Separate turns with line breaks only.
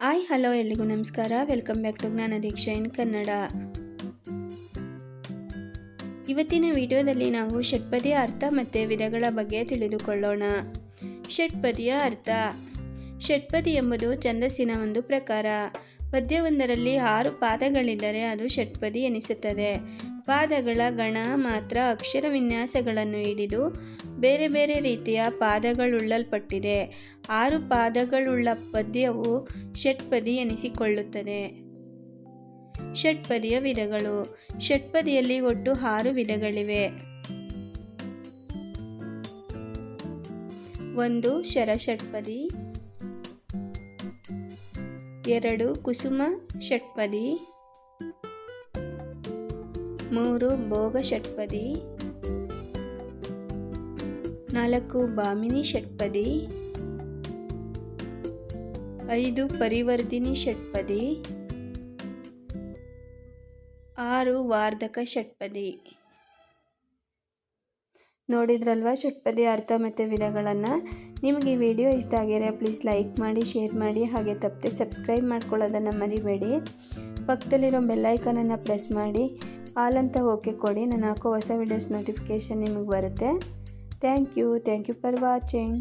Hi, hello ಎಲ್ಲಿಗೂ ನಮಸ್ಕಾರ. Welcome back to ಜ್ಞಾನ ದೀಕ್ಷಾ ಇನ್ ಕನ್ನಡ ಇವತ್ತಿನ ವಿಡಿಯೋದಲ್ಲಿ ನಾವು ಷಟ್ಪದಿಯ ಅರ್ಥ ಮತ್ತು ವಿಧಗಳ ಬಗ್ಗೆ ತಿಳಿದುಕೊಳ್ಳೋಣ. ಷಟ್ಪದಿಯ ಅರ್ಥ. ಷಟ್ಪದಿ ಎಂಬುದು ಛಂದಸ್ಸಿನ ಒಂದು ಪ್ರಕಾರ. ಪದ್ಯವೊಂದರಲ್ಲಿ ಆರು ಪಾದಗಳಿದ್ದರೆ ಅದು ಷಟ್ಪದಿ ಎನಿಸುತ್ತದೆ. ಪಾದಗಳ ಗಣ ಮಾತ್ರ ಅಕ್ಷರ ವಿನ್ಯಾಸಗಳನ್ನು ಹಿಡಿದು ಬೇರೆ ಬೇರೆ ರೀತಿಯ ಪಾದಗಳುಳ್ಳಲ್ಪಟ್ಟಿದೆ. ಆರು ಪಾದಗಳುಳ್ಳ ಪದ್ಯವು ಷಟ್ಪದಿ ಎನಿಸಿಕೊಳ್ಳುತ್ತದೆ. ಷಟ್ಪದಿಯ ವಿಧಗಳು. ಷಟ್ಪದಿಯಲ್ಲಿ ಒಟ್ಟು ಆರು ವಿಧಗಳಿವೆ. ಒಂದು ಶರಷಟ್ಪದಿ ಎರಡು, ಕುಸುಮ ಷಟ್ಪದಿ. ಮೂರು ಭೋಗ ಷಟ್ಪದಿ. ನಾಲ್ಕು ಬಾಮಿನಿ ಷಟ್ಪದಿ. ಐದು ಪರಿವರ್ಧಿನಿ ಷಟ್ಪದಿ. ಆರು ವಾರ್ಧಕ ಷಟ್ಪದಿ. ನೋಡಿದ್ರಲ್ವ? ಷಟ್ಪದಿ ಅರ್ಥ ಮತ್ತು ವಿಧಗಳನ್ನು. ನಿಮಗೆ ಈ ವಿಡಿಯೋ ಇಷ್ಟ ಆಗಿದೆ ಪ್ಲೀಸ್ ಲೈಕ್ ಮಾಡಿ ಶೇರ್ ಮಾಡಿ, ಹಾಗೆ ತಪ್ಪದೆ ಸಬ್ಸ್ಕ್ರೈಬ್ ಮಾಡ್ಕೊಳ್ಳೋದನ್ನು ಮರಿಬೇಡಿ. ಪಕ್ಕದಲ್ಲಿರೋ ಬೆಲ್ಲೈಕನನ್ನು ಪ್ರೆಸ್ ಮಾಡಿ. ಆಲ್ ಅಂತ ಓಕೆ ಕೊಡಿ. ನಾನು ಹಾಕೋ ಹೊಸ ವಿಡಿಯೋಸ್ ನೋಟಿಫಿಕೇಷನ್ ನಿಮಗೆ ಬರುತ್ತೆ. Thank you thank you for watching